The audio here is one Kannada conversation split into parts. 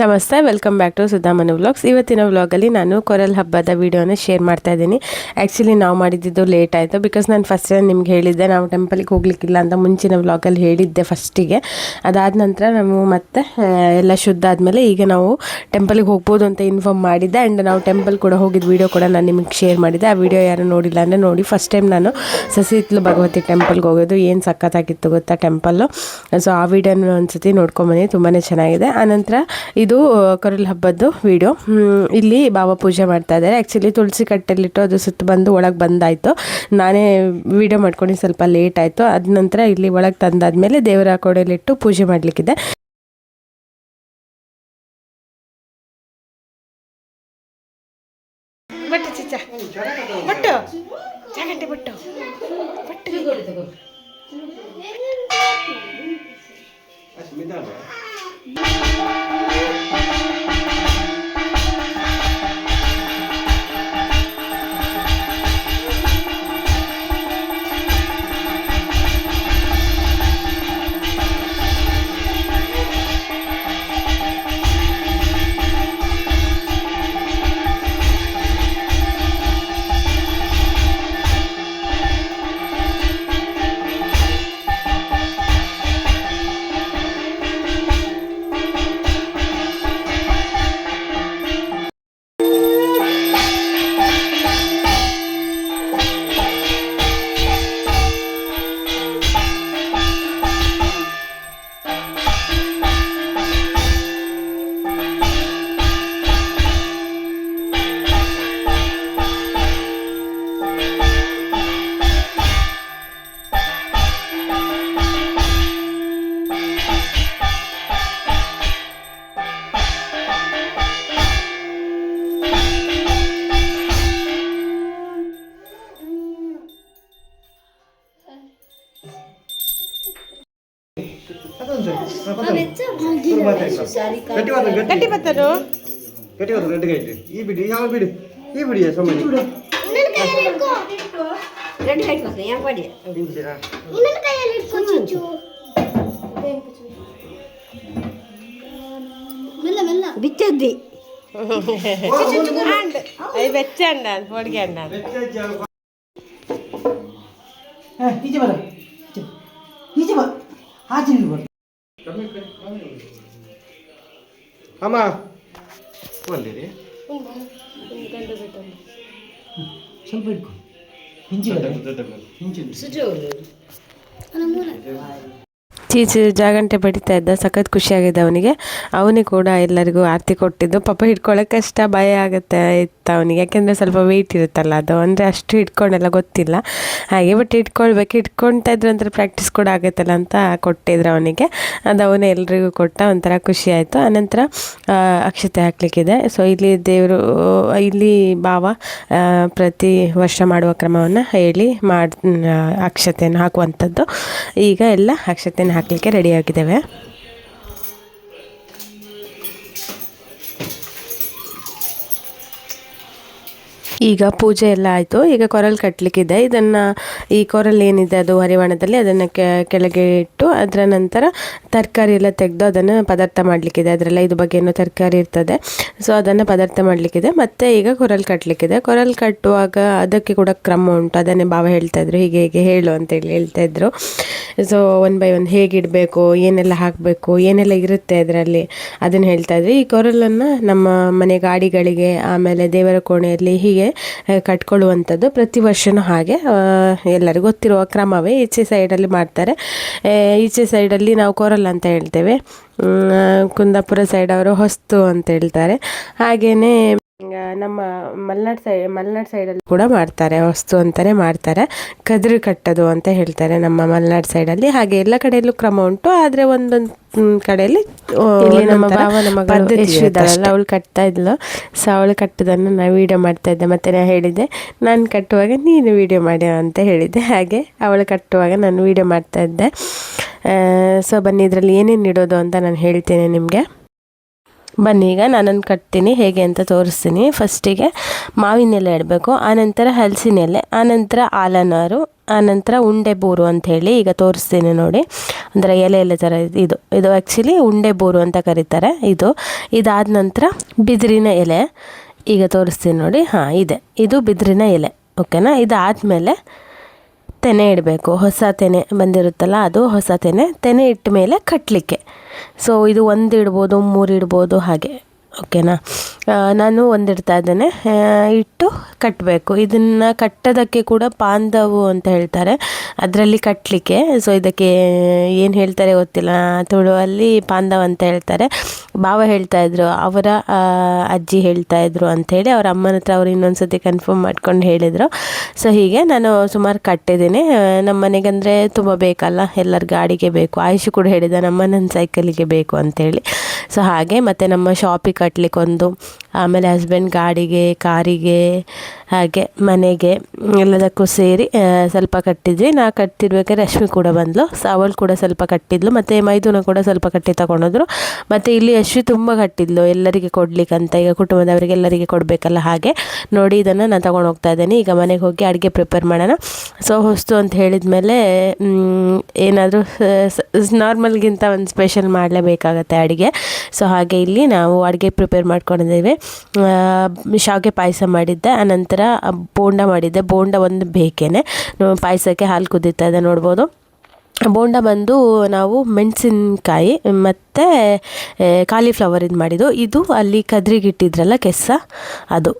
ನಮಸ್ತೆ welcome back to Sudhamanu vlogs ಇವತ್ತಿನ ವ್ಲಾಗಲ್ಲಿ ನಾನು ಕೊರಲ್ ಹಬ್ಬದ ವೀಡಿಯೋನ ಶೇರ್ ಮಾಡ್ತಾ ಇದ್ದೀನಿ. ಆ್ಯಕ್ಚುಲಿ ನಾವು ಮಾಡಿದ್ದು ಲೇಟ್ ಆಯಿತು ಬಿಕಾಸ್ ನಾನು ಫಸ್ಟ್ ಟೈಮ್ ನಿಮ್ಗೆ ಹೇಳಿದ್ದೆ, ನಾವು ಟೆಂಪಲ್ಗೆ ಹೋಗ್ಲಿಕ್ಕಿಲ್ಲ ಅಂತ ಮುಂಚಿನ ವ್ಲಾಗಲ್ಲಿ ಹೇಳಿದ್ದೆ ಫಸ್ಟಿಗೆ ಅದಾದ ನಂತರ ನಾವು ಮತ್ತೆ ಎಲ್ಲ ಶುದ್ಧ ಆದಮೇಲೆ ಈಗ ನಾವು ಟೆಂಪಲ್ಗೆ ಹೋಗ್ಬೋದು ಅಂತ ಇನ್ಫಾರ್ಮ್ ಮಾಡಿದ್ದೆ. ಆ್ಯಂಡ್ ನಾವು ಟೆಂಪಲ್ ಕೂಡ ಹೋಗಿದ್ದ ವೀಡಿಯೋ ಕೂಡ ನಾನು ನಿಮಗೆ ಶೇರ್ ಮಾಡಿದ್ದೆ. ಆ ವಿಡಿಯೋ ಯಾರು ನೋಡಿಲ್ಲ ಅಂದರೆ ನೋಡಿ. ಫಸ್ಟ್ ಟೈಮ್ ನಾನು ಸಸಿತ್ಲು ಭಗವತಿ ಟೆಂಪಲ್ಗೆ ಹೋಗೋದು ಏನು ಸಖತ್ತಾಗಿತ್ತು ಗೊತ್ತಾ ಟೆಂಪಲ್ಲು ಸೊ ಆ ವಿಡಿಯೋನ ಒಂದ್ಸತಿ ನೋಡ್ಕೊಂಬನ್ನಿ ತುಂಬಾ ಚೆನ್ನಾಗಿದೆ. ಆನಂತರ ಇದು ಕರುಲ್ ಹಬ್ಬದ್ದು ವಿಡಿಯೋ ಇಲ್ಲಿ ಬಾಬಾ ಪೂಜೆ ಮಾಡ್ತಾ ಇದ್ದಾರೆ. ಆ್ಯಕ್ಚುಲಿ ತುಳಸಿ ಕಟ್ಟೆಲಿಟ್ಟು ಅದು ಸುತ್ತ ಬಂದು ಒಳಗೆ ಬಂದಾಯಿತು. ನಾನೇ ವಿಡಿಯೋ ಮಾಡ್ಕೊಂಡು ಸ್ವಲ್ಪ ಲೇಟ್ ಆಯಿತು. ಅದ ನಂತರ ಇಲ್ಲಿ ಒಳಗೆ ತಂದಾದ್ಮೇಲೆ ದೇವರ ಕೊಡೆಯಲ್ಲಿಟ್ಟು ಪೂಜೆ ಮಾಡಲಿಕ್ಕಿದೆ. ಬಟ್ಟು ಚಿಚ್ಚ ಬಟ್ಟು ಜಾಗಂಟೆ ಬಟ್ಟು ಬಟ್ಟು ಗಟ್ಟಿ ಬತ್ತನು ಗಟ್ಟಿ. ಬರ್ತದೆ ಗಟ್ಟಿಗೆ ಐತೆ ಈ ಬಿಡಿ ಯಾವ ಬಿಡಿ? ಈ ಬಿಡಿ ಸೊಮ್ಮನೆ? ರೆಡಿ ಹಾಕಿ ಯಾವ ಮಾಡಿ? ಬಿಚ್ಚದ್ದಿ. ಅದು ಬೆಚ್ಚ ಅಣ್ಣ. ಹೋಳಿಗೆ ಅಮ್ಮ ಒಳ್ಳೆರಿ ಸ್ವಲ್ಪ ಇಟ್ಕೊ ಹಿಂಚೆ ಬರ ಹಿಂಚೆ ಚೀಚಿ ಜಾಗಂಟೆ ಬಡಿತಾ ಇದ್ದ ಸಖತ್ ಖುಷಿಯಾಗಿದೆ ಅವನಿಗೆ. ಅವನಿಗೆ ಕೂಡ ಎಲ್ಲರಿಗೂ ಆರತಿ ಕೊಟ್ಟಿದ್ದು. ಪಾಪ ಹಿಡ್ಕೊಳ್ಳೋಕೆ ಕಷ್ಟ ಭಯ ಆಗುತ್ತೆ ಇತ್ತು ಅವನಿಗೆ. ಯಾಕೆಂದರೆ ಸ್ವಲ್ಪ ವೆಯ್ಟ್ ಇರುತ್ತಲ್ಲ ಅದು. ಅಂದರೆ ಅಷ್ಟು ಹಿಡ್ಕೊಂಡೆಲ್ಲ ಗೊತ್ತಿಲ್ಲ. ಹಾಗೆ ಬಟ್ ಇಟ್ಕೊಳ್ಬೇಕು ಇಟ್ಕೊಳ್ತಾ ಒಂಥರ ಪ್ರಾಕ್ಟೀಸ್ ಕೂಡ ಆಗುತ್ತಲ್ಲ ಅಂತ ಕೊಟ್ಟಿದ್ರು ಅವನಿಗೆ. ಅದು ಅವನೇ ಎಲ್ರಿಗೂ ಕೊಟ್ಟ ಒಂಥರ ಖುಷಿ ಆಯಿತು. ಆನಂತರ ಅಕ್ಷತೆ ಹಾಕಲಿಕ್ಕಿದೆ. ಸೊ ಇಲ್ಲಿ ದೇವರು, ಇಲ್ಲಿ ಭಾವ ಪ್ರತಿ ವರ್ಷ ಮಾಡುವ ಕ್ರಮವನ್ನು ಹೇಳಿ ಮಾಡಿ ಅಕ್ಷತೆಯನ್ನು ಹಾಕುವಂಥದ್ದು. ಈಗ ಎಲ್ಲ ಅಕ್ಷತೆಯನ್ನು ಹಾಕಲಿಕ್ಕೆ ರೆಡಿಯಾಗಿದ್ದೇವೆ ಈಗ ಪೂಜೆ ಎಲ್ಲ ಆಯಿತು. ಈಗ ಕೊರಲ್ ಕಟ್ಟಲಿಕ್ಕಿದೆ ಇದನ್ನು ಈ ಕೊರಲ್ ಏನಿದೆ ಅದು ಹರಿವಾಣದಲ್ಲಿ ಅದನ್ನು ಕೆಳಗೆ ಇಟ್ಟು ಅದರ ನಂತರ ತರಕಾರಿ ಎಲ್ಲ ತೆಗೆದು ಅದನ್ನು ಪದಾರ್ಥ ಮಾಡಲಿಕ್ಕಿದೆ. ಅದರೆಲ್ಲ ಇದು ಬಗ್ಗೆ ಏನೋ ತರಕಾರಿ ಇರ್ತದೆ. ಸೊ ಅದನ್ನು ಪದಾರ್ಥ ಮಾಡಲಿಕ್ಕಿದೆ. ಮತ್ತು ಈಗ ಕೊರಲ್ ಕಟ್ಟಲಿಕ್ಕಿದೆ ಕೊರಲ್ ಕಟ್ಟುವಾಗ ಅದಕ್ಕೆ ಕೂಡ ಕ್ರಮ ಉಂಟು. ಅದನ್ನೇ ಭಾವ ಹೇಳ್ತಾ ಇದ್ರು. ಹೀಗೆ ಹೀಗೆ ಹೇಳು ಅಂತೇಳಿ ಹೇಳ್ತಾ ಇದ್ರು. ಸೊ ಒನ್ ಬೈ ಒನ್ ಹೇಗಿಡಬೇಕು ಏನೆಲ್ಲ ಹಾಕಬೇಕು, ಏನೆಲ್ಲ ಇರುತ್ತೆ ಅದರಲ್ಲಿ ಅದನ್ನು ಹೇಳ್ತಾ ಇದ್ರು. ಈ ಕೊರಲನ್ನು ನಮ್ಮ ಮನೆ ಗಾಡಿಗಳಿಗೆ, ಆಮೇಲೆ ದೇವರ ಕೋಣೆಯಲ್ಲಿ ಹೀಗೆ ಕಟ್ಕೊಳ್ಳುವಂಥದ್ದು ಪ್ರತಿ ವರ್ಷವೂ ಹಾಗೆ. ಎಲ್ಲರಿಗೂ ಗೊತ್ತಿರುವ ಕ್ರಮವೇ ಈಚೆ ಸೈಡಲ್ಲಿ ಮಾಡ್ತಾರೆ. ಈಚೆ ಸೈಡಲ್ಲಿ ನಾವು ಕೊರಲ್ ಅಂತ ಹೇಳ್ತೇವೆ. ಕುಂದಾಪುರ ಸೈಡ್ ಅವರು ಹೊಸ್ತು ಅಂತ ಹೇಳ್ತಾರೆ. ಹಾಗೆಯೇ ನಮ್ಮ ಮಲ್ನಾಡ್ ಸೈ ಸೈಡ್ ಸೈಡಲ್ಲಿ ಕೂಡ ಮಾಡ್ತಾರೆ ವಸ್ತು ಅಂತಾನೆ ಮಾಡ್ತಾರೆ. ಕದ್ರಿ ಕಟ್ಟೋದು ಅಂತ ಹೇಳ್ತಾರೆ ನಮ್ಮ ಮಲೆನಾಡು ಸೈಡಲ್ಲಿ. ಹಾಗೆ ಎಲ್ಲ ಕಡೆಯಲ್ಲೂ ಕ್ರಮ ಉಂಟು ಆದರೆ ಒಂದೊಂದು ಕಡೆಯಲ್ಲಿ ನಮ್ಮ. ಅವಳು ಕಟ್ತಾ ಇದ್ಲು. ಸೊ ಅವಳು ಕಟ್ಟೋದನ್ನು ನಾನು ವೀಡಿಯೋ ಮಾಡ್ತಾ ಇದ್ದೆ ಮತ್ತೆ ನಾನು ಹೇಳಿದ್ದೆ ನಾನು ಕಟ್ಟುವಾಗ ನೀನು ವೀಡಿಯೋ ಮಾಡಿ ಅಂತ ಹೇಳಿದ್ದೆ. ಹಾಗೆ ಅವಳು ಕಟ್ಟುವಾಗ ನಾನು ವೀಡಿಯೋ ಮಾಡ್ತಾ ಇದ್ದೆ. ಸೊ ಬನ್ನಿ ಇದರಲ್ಲಿ ಏನೇನು ಇಡೋದು ಅಂತ ನಾನು ಹೇಳ್ತೇನೆ ನಿಮಗೆ. ಬನ್ನಿ, ಈಗ ನಾನನ್ನು ಕಟ್ತೀನಿ. ಹೇಗೆ ಅಂತ ತೋರಿಸ್ತೀನಿ. ಫಸ್ಟಿಗೆ ಮಾವಿನ ಎಲೆ ಇಡಬೇಕು, ಆನಂತರ ಹಲಸಿನ ಎಲೆ ಆನಂತರ ಆಲನಾರು, ಆನಂತರ ಉಂಡೆ ಬೋರು ಅಂಥೇಳಿ ಈಗ ತೋರಿಸ್ತೀನಿ ನೋಡಿ. ಅಂದರೆ ಎಲೆ ಎಲೆ ಥರ ಇದು. ಇದು ಆ್ಯಕ್ಚುಲಿ ಉಂಡೆ ಬೋರು ಅಂತ ಕರೀತಾರೆ ಇದು. ಇದಾದ ನಂತರ ಬಿದಿರಿನ ಎಲೆ ಈಗ ತೋರಿಸ್ತೀನಿ ನೋಡಿ. ಹಾಂ, ಇದೆ. ಇದು ಬಿದಿರಿನ ಎಲೆ, ಓಕೆನಾ? ಇದಾದಮೇಲೆ ತೆನೆ ಇಡಬೇಕು. ಹೊಸ ತೆನೆ ಬಂದಿರುತ್ತಲ್ಲ, ಅದು ಹೊಸ ತೆನೆ. ತೆನೆ ಇಟ್ಟ ಮೇಲೆ ಕಟ್ಟಲಿಕ್ಕೆ ಸೊ ಇದು ಒಂದು ಇಡ್ಬೋದು ಮೂರು ಇಡ್ಬೋದು ಹಾಗೆ. ಓಕೆನಾ? ನಾನು ಒಂದಿಡ್ತಾ ಇದ್ದೇನೆ. ಇಟ್ಟು ಕಟ್ಟಬೇಕು ಇದನ್ನು ಕಟ್ಟೋದಕ್ಕೆ ಕೂಡ ಪಾಂದವು ಅಂತ ಹೇಳ್ತಾರೆ. ಅದರಲ್ಲಿ ಕಟ್ಟಲಿಕ್ಕೆ ಸೊ ಇದಕ್ಕೆ ಏನು ಹೇಳ್ತಾರೆ ಗೊತ್ತಿಲ್ಲ. ತುಳುವಲ್ಲಿ ಪಾಂದವ್ ಅಂತ ಹೇಳ್ತಾರೆ. ಭಾವ ಹೇಳ್ತಾ ಇದ್ರು. ಅವರ ಅಜ್ಜಿ ಹೇಳ್ತಾ ಇದ್ರು ಅಂಥೇಳಿ ಅವ್ರ ಅಮ್ಮನ ಹತ್ರ ಅವ್ರು ಇನ್ನೊಂದು ಸತಿ ಕನ್ಫರ್ಮ್ ಮಾಡ್ಕೊಂಡು ಹೇಳಿದರು. ಸೊ ಹೀಗೆ ನಾನು ಸುಮಾರು ಕಟ್ಟಿದ್ದೀನಿ. ನಮ್ಮ ನಮ್ಮ ಮನೆಗಂದರೆ ತುಂಬ ಬೇಕಲ್ಲ. ಎಲ್ಲರ ಗಾಡಿಗೆ ಬೇಕು. ಆಯುಷು ಕೂಡ ಹೇಳಿದ ನಮ್ಮ ನನ್ನ ಸೈಕಲಿಗೆ ಬೇಕು ಅಂತೇಳಿ ಸೊ ಹಾಗೆ ಮತ್ತು ನಮ್ಮ ಶಾಪಿಗೆ ಕಟ್ಲಿಕ್ಕೆ ಒಂದು, ಆಮೇಲೆ ಹಸ್ಬೆಂಡ್ ಗಾಡಿಗೆ, ಕಾರಿಗೆ, ಹಾಗೆ ಮನೆಗೆ ಎಲ್ಲದಕ್ಕೂ ಸೇರಿ ಸ್ವಲ್ಪ ಕಟ್ಟಿದ್ವಿ. ನಾ ಕಟ್ಟಿರ್ಬೇಕಾದ್ರೆ ರಶ್ಮಿ ಕೂಡ ಬಂದಳು ಸಾವಲ್ ಕೂಡ ಸ್ವಲ್ಪ ಕಟ್ಟಿದ್ಲು. ಮತ್ತು ಮೈದೂನ ಕೂಡ ಸ್ವಲ್ಪ ಕಟ್ಟಿ ತಗೊಂಡೋದ್ರು. ಮತ್ತು ಇಲ್ಲಿ ಯಶ್ವಿ ತುಂಬ ಕಟ್ಟಿದ್ಲು. ಎಲ್ಲರಿಗೆ ಕೊಡಲಿಕ್ಕಂತ, ಈಗ ಕುಟುಂಬದವರಿಗೆ ಎಲ್ಲರಿಗೆ ಕೊಡಬೇಕಲ್ಲ ಹಾಗೆ. ನೋಡಿ ಇದನ್ನು ನಾನು ತಗೊಂಡು ಹೋಗ್ತಾ ಇದ್ದೇನೆ. ಈಗ ಮನೆಗೆ ಹೋಗಿ ಅಡುಗೆ ಪ್ರಿಪೇರ್ ಮಾಡೋಣ. ಸೊ ಹೊಸ್ತು ಅಂತ ಹೇಳಿದ ಮೇಲೆ ಏನಾದರೂ ನಾರ್ಮಲ್ಗಿಂತ ಒಂದು ಸ್ಪೆಷಲ್ ಮಾಡಲೇಬೇಕಾಗತ್ತೆ ಅಡುಗೆ. ಸೊ ಹಾಗೆ ಇಲ್ಲಿ ನಾವು ಅಡುಗೆ ಪ್ರಿಪೇರ್ ಮಾಡ್ಕೊಂಡಿದ್ದೇವೆ. ಶಾವಿಗೆ ಪಾಯಸ ಮಾಡಿದ್ದೆ, ಆನಂತರ ಬೋಂಡ ಮಾಡಿದ್ದೆ. ಬೋಂಡ ಒಂದು ಬೇಕೇನೆ. ಪಾಯಸಕ್ಕೆ ಹಾಲು ಕುದೀತಾ ಇದೆ ನೋಡ್ಬೋದು. ಬೋಂಡ ಬಂದು ನಾವು ಮೆಣಸಿನ್ಕಾಯಿ ಮತ್ತು ಕಾಲಿಫ್ಲವರಿಂದ ಮಾಡಿದ್ದು. ಇದು ಅಲ್ಲಿ ಕದ್ರಿಗಿಟ್ಟಿದ್ರಲ್ಲ ಕೆಸ್ಸ, ಅದು.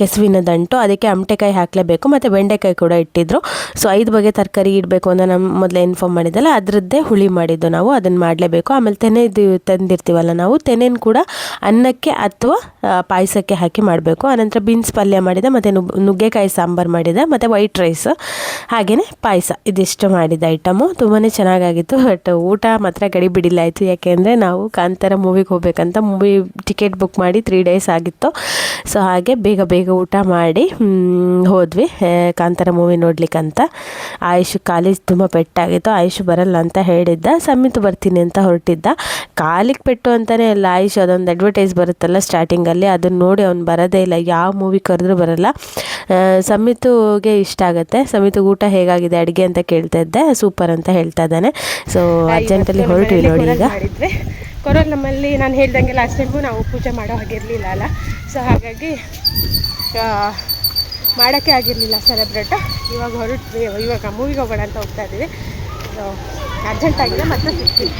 ಕೆಸುವಿನ ದಂಟು, ಅದಕ್ಕೆ ಅಮಟೆಕಾಯಿ ಹಾಕಲೇಬೇಕು, ಮತ್ತು ಬೆಂಡೆಕಾಯಿ ಕೂಡ ಇಟ್ಟಿದ್ರು. ಸೊ ಐದು ಬಗೆ ತರಕಾರಿ ಇಡಬೇಕು ಅಂತ ನಮ್ಮ ಮೊದಲೇ ಇನ್ಫಾರ್ಮ್ ಮಾಡಿದ್ದಲ್ಲ, ಅದರದ್ದೇ ಹುಳಿ ಮಾಡಿದ್ದು ನಾವು, ಅದನ್ನು ಮಾಡಲೇಬೇಕು. ಆಮೇಲೆ ತೆನೆದು ತಂದಿರ್ತೀವಲ್ಲ ನಾವು, ತೆನೆನ ಕೂಡ ಅನ್ನಕ್ಕೆ ಅಥವಾ ಪಾಯಸಕ್ಕೆ ಹಾಕಿ ಮಾಡಬೇಕು. ಆನಂತರ ಬೀನ್ಸ್ ಪಲ್ಯ ಮಾಡಿದೆ, ಮತ್ತು ನುಗ್ ನುಗ್ಗೆಕಾಯಿ ಸಾಂಬಾರು ಮಾಡಿದೆ, ಮತ್ತು ವೈಟ್ ರೈಸ್ ಹಾಗೆಯೇ ಪಾಯಸ. ಇದಿಷ್ಟು ಮಾಡಿದ ಐಟಮು ತುಂಬಾ ಚೆನ್ನಾಗಾಗಿತ್ತು ಬಟ್ ಊಟ ಮಾತ್ರ ಗಡಿ ಬಿಡಿಲ್ಲ ಆಯಿತು. ಯಾಕೆಂದರೆ ನಾವು ಕಾಂತಾರ ಮೂವಿಗೆ ಹೋಗ್ಬೇಕಂತ ಮೂವಿ ಟಿಕೆಟ್ ಬುಕ್ ಮಾಡಿ ತ್ರೀ ಡೇಸ್ ಆಗಿತ್ತು. ಸೊ ಹಾಗೆ ಬೇಗ ಬೇಗ ಊಟ ಮಾಡಿ ಹೋದ್ವಿ. ಕಾಂತಾರ ಮೂವಿ ನೋಡ್ಲಿಕ್ಕಂತ. ಆಯುಷ್ ಕಾಲೇಜ್ ತುಂಬ ಪೆಟ್ಟಾಗಿತ್ತು. ಆಯುಷ್ ಬರಲ್ಲ ಅಂತ ಹೇಳಿದ್ದ. ಸಮಿತ್ ಬರ್ತೀನಿ ಅಂತ ಹೊರಟಿದ್ದ. ಕಾಲಿಗೆ ಪೆಟ್ಟು ಅಂತಲೇ ಇಲ್ಲ ಆಯುಷ್ ಅದೊಂದು ಅಡ್ವರ್ಟೈಸ್ ಬರುತ್ತಲ್ಲ ಸ್ಟಾರ್ಟಿಂಗಲ್ಲಿ ಅದನ್ನು ನೋಡಿ ಅವ್ನು ಬರೋದೇ ಇಲ್ಲ. ಯಾವ ಮೂವಿ ಕರೆದ್ರೂ ಬರಲ್ಲ. ಸಮಿತುಗೆ ಇಷ್ಟ ಆಗುತ್ತೆ. ಸಮಿತು ಊಟ ಹೇಗಾಗಿದೆ? ಅಡುಗೆ ಅಂತ ಕೇಳ್ತಾ ಇದ್ದೆ. ಸೂಪರ್ ಅಂತ ಹೇಳ್ತಾ ಇದ್ದಾನೆ. ಸೊ ಅರ್ಜೆಂಟಲ್ಲಿ ಹೊರಟ್ವಿ ನೋಡಿ ಈಗ. ಕೊರೋಲ್ ನಮ್ಮಲ್ಲಿ ನಾನು ಹೇಳ್ದಂಗೆ ಲಾಸ್ಟ್ ಟೈಮು ನಾವು ಪೂಜೆ ಮಾಡೋ ಹಾಗಿರಲಿಲ್ಲ ಅಲ್ಲ? ಸೊ ಹಾಗಾಗಿ ಮಾಡೋಕ್ಕೆ ಆಗಿರಲಿಲ್ಲ ಸೆಲೆಬ್ರೇಟ್ ಇವಾಗ ಹೊರಟು ಇವಾಗ ಮೂವಿಗೆ ಹೋಗೋಣ ಅಂತ ಹೋಗ್ತಾ ಇದ್ದೀವಿ. ಸೊ ಅರ್ಜೆಂಟ್ ಆಗಿದೆ, ಮತ್ತೆ ಸಿಗ್ತೀವಿ.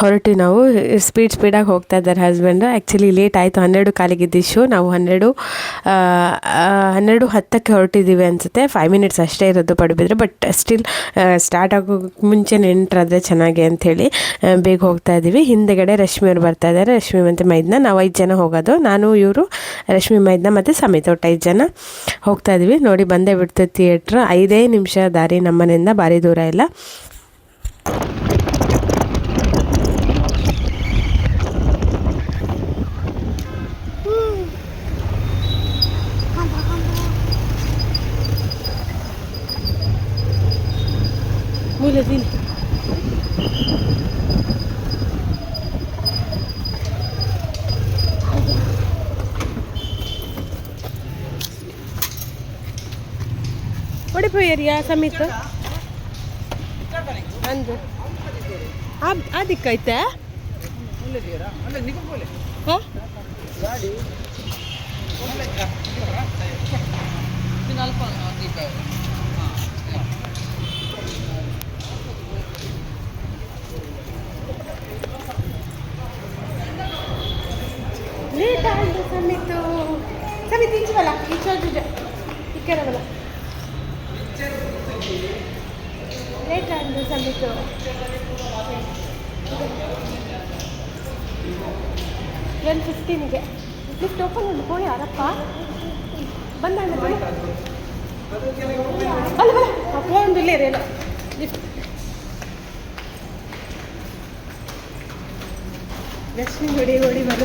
ಹೊರಟು ನಾವು ಸ್ಪೀಡ್ ಸ್ಪೀಡಾಗಿ ಹೋಗ್ತಾ ಇದ್ದಾರೆ ಹಸ್ಬೆಂಡು ಆ್ಯಕ್ಚುಲಿ ಲೇಟ್ ಆಯಿತು. ಹನ್ನೆರಡು ಕಾಲಿಗೆ ಶೋ ನಾವು ಹನ್ನೆರಡು ಹನ್ನೆರಡು ಹತ್ತಕ್ಕೆ ಹೊರಟಿದ್ದೀವಿ ಅನಿಸುತ್ತೆ. ಫೈವ್ ಮಿನಿಟ್ಸ್ ಅಷ್ಟೇ ಇರೋದು ಪಡುಬಿದ್ರೆ. ಬಟ್ ಸ್ಟಿಲ್ ಸ್ಟಾರ್ಟ್ ಆಗೋಕ್ಕೆ ಮುಂಚೆ ನೆಂಟ್ರಾದರೆ ಚೆನ್ನಾಗಿ ಅಂಥೇಳಿ ಬೇಗ ಹೋಗ್ತಾ ಇದ್ದೀವಿ. ಹಿಂದೆಗಡೆ ರಶ್ಮಿ ಅವ್ರು ಬರ್ತಾ ಇದ್ದಾರೆ. ರಶ್ಮಿ ಮತ್ತು ಮೈದ್ನ. ನಾವು ಐದು ಜನ ಹೋಗೋದು. ನಾನು, ಇವರು, ರಶ್ಮಿ, ಮೈದ್ನ ಮತ್ತು ಸಮೇತ ಒಟ್ಟು ಐದು ಜನ ಹೋಗ್ತಾ ಇದ್ದೀವಿ. ನೋಡಿ, ಬಂದೇ ಬಿಡ್ತು ಥಿಯೇಟ್ರ್ ಐದೇ ನಿಮಿಷ ದಾರಿ ನಮ್ಮನೆಯಿಂದ. ಭಾರಿ ದೂರ ಇಲ್ಲ. ಮೂಲದಲ್ಲಿ ಓಡಿపోయాರಿಯಾ ಸಮಿತ್? ಅಂದು. ಆ- ಆ ಹಾ? ಲೇಟ್ ಆಯಿತು ಸಮಿತು ಸಮಿತ್ ಈ ಕಡೆ ಬಲ ಲೇಟ್ ಆಯ್ತು ಸಮಿತು ಒನ್ ಫಿಫ್ಟೀನಿಗೆ ಲಿಫ್ಟ್ ಓಪನ್ ಉಂಟು ಪೋಯಿ ಯಾರಪ್ಪ ಬಂದ ಅಲ್ಲ ಅಪ್ಪ ಫೋನ್ ಇಲ್ಲೇ ಇರಲ್ಲ ಲಿಫ್ಟ್ ಲಕ್ಷ್ಮಿ ಹೊಡಿ ಹೊಡಿ ಮಗ.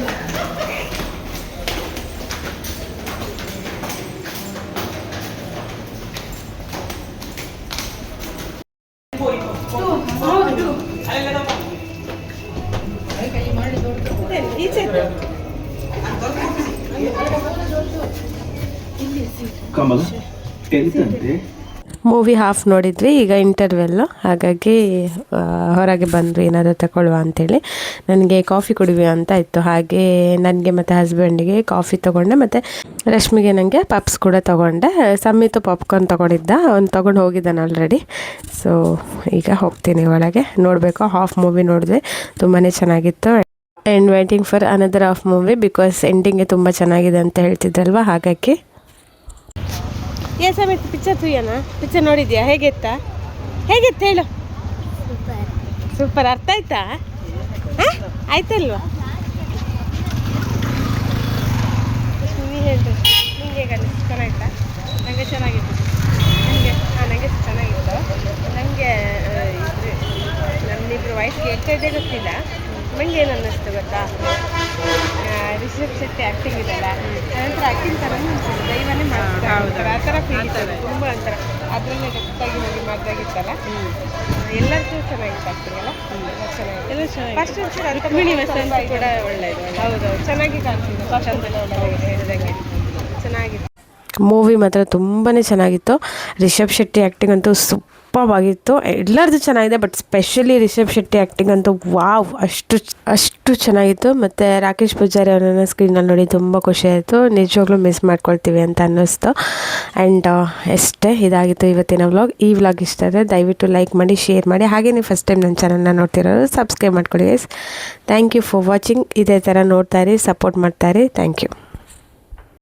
ಕಮಲ ಅಂತೆ ಮೂವಿ ಹಾಫ್ ನೋಡಿದ್ವಿ, ಈಗ ಇಂಟರ್ವೆಲ್ಲು ಹಾಗಾಗಿ ಹೊರಗೆ ಬಂದ್ವಿ ಏನಾದರೂ ತಗೊಳ್ಳುವ ಅಂಥೇಳಿ ನನಗೆ ಕಾಫಿ ಕುಡಿವಿ ಅಂತ ಇತ್ತು. ಹಾಗೆ ನನಗೆ ಮತ್ತು ಹಸ್ಬೆಂಡಿಗೆ ಕಾಫಿ ತೊಗೊಂಡೆ, ಮತ್ತು ರಶ್ಮಿಗೆ ನನಗೆ ಪಪ್ಸ್ ಕೂಡ ತೊಗೊಂಡೆ. ಸಮ್ಮಿತು ಪಾಪ್ಕಾರ್ನ್ ತೊಗೊಂಡಿದ್ದ. ಅವ್ನು ತೊಗೊಂಡು ಹೋಗಿದ್ದಾನೆ ಆಲ್ರೆಡಿ ಸೊ ಈಗ ಹೋಗ್ತೀನಿ ಒಳಗೆ. ನೋಡಬೇಕು ಹಾಫ್ ಮೂವಿ ನೋಡಿದ್ವಿ ತುಂಬಾ ಚೆನ್ನಾಗಿತ್ತು. And waiting for another of movie because ಎಂಡಿಂಗೇ ತುಂಬ ಚೆನ್ನಾಗಿದೆ ಅಂತ ಹೇಳ್ತಿದ್ರಲ್ವ, ಹಾಗಾಗಿ. ಏ ಸಮೇತ ಪಿಕ್ಚರ್ ತುಯ್ಯನ ಪಿಕ್ಚರ್ ನೋಡಿದ್ಯಾ? ಹೇಗಿತ್ತಾ ಹೇಗಿತ್ತು ಹೇಳು. ಸೂಪರ್ ಅರ್ಥ ಆಯ್ತಾ? ಆಯ್ತಲ್ವಾ? ನೀ ಹೇಳ್ರಿ. ನಿಂಗೆ ಹೇಗೆ ನನಗೆ ಚೆನ್ನಾಗಿತ್ತು? ನನಗೆ ಹಾಂ ನನಗೆ ಚೆನ್ನಾಗಿತ್ತು. ನನಗೆ ಇದು ನನ್ನಿಬ್ರು ವಯಸ್ಸು ಕೇಳ್ತಾ ಇದ್ದೇ ಗೊತ್ತಿಲ್ಲ. ನನಗೆ ಏನು ಅನ್ನಿಸ್ತು ಗೊತ್ತಾ? ರಿಷಬ್ ಶೆಟ್ಟಿ ಆಕ್ಟಿಂಗ್ ಇದೆಲ್ಲ ನಂತರ ಆ್ಯಕ್ಟಿಂಗ್ ಥರ ದೈವನೇ ಮಾಡ್ತಾರೆ. ಆ ಥರ ಫೀಲ್ ತುಂಬ ಒಂಥರ. ಅದರಲ್ಲೇ ಡೆಪ್ತಾಗಿ ಹೋಗಿ ಮಾಡಿದಾಗಿತ್ತಲ್ಲ ಎಲ್ಲರಿಗೂ ಚೆನ್ನಾಗಿತ್ತು ಆ್ಯಕ್ಟಿಂಗ್ ಅಲ್ಲ ಎಲ್ಲ ಚೆನ್ನಾಗಿ ಫಸ್ಟ್ ಒಂಚೂರು ರುಕ್ಮಿಣಿ ವಸಂತ ಕೂಡ ಒಳ್ಳೆಯದು ಹೌದು ಚೆನ್ನಾಗಿ ಕಾಣ್ತಿದೆ ಚಂದ. ಹೇಳಿದಂಗೆ. ಚೆನ್ನಾಗಿತ್ತು. ಮೂವಿ ಮಾತ್ರ ತುಂಬಾ ಚೆನ್ನಾಗಿತ್ತು. ರಿಷಬ್ ಶೆಟ್ಟಿ ಆ್ಯಕ್ಟಿಂಗ್ ಅಂತೂ ಸೂಪರ್ ಆಗಿತ್ತು ಎಲ್ಲರದ್ದು ಚೆನ್ನಾಗಿದೆ but specially Rishab Shetty acting ಅಂತೂ ವಾವ್, ಅಷ್ಟು ಅಷ್ಟು ಚೆನ್ನಾಗಿತ್ತು. ಮತ್ತು ರಾಕೇಶ್ ಪೂಜಾರಿ ಅವರನ್ನು ಸ್ಕ್ರೀನಲ್ಲಿ ನೋಡಿ ತುಂಬ ಖುಷಿ ಆಯಿತು. ನಿಜವಾಗ್ಲೂ ಮಿಸ್ ಮಾಡ್ಕೊಳ್ತೀವಿ ಅಂತ ಅನ್ನಿಸ್ತು. ಆ್ಯಂಡ್ ಅಷ್ಟೇ ಇದಾಗಿತ್ತು ಇವತ್ತಿನ ವ್ಲಾಗ್ ಈ ವ್ಲಾಗ್ ಇಷ್ಟ ಆದರೆ ದಯವಿಟ್ಟು ಲೈಕ್ ಮಾಡಿ ಶೇರ್ ಮಾಡಿ. ಹಾಗೆ ನೀವು ಫಸ್ಟ್ ಟೈಮ್ ನನ್ನ ಚಾನಲ್ನ ನೋಡ್ತಿರೋರು ಸಬ್ಸ್ಕ್ರೈಬ್ ಮಾಡ್ಕೊಳ್ಳಿ ಥ್ಯಾಂಕ್ ಯು ಫಾರ್ ವಾಚಿಂಗ್ ಇದೇ ಥರ ನೋಡ್ತಾ ಇರಿ ಸಪೋರ್ಟ್ ಮಾಡ್ತಾ ಇರಿ. Thank you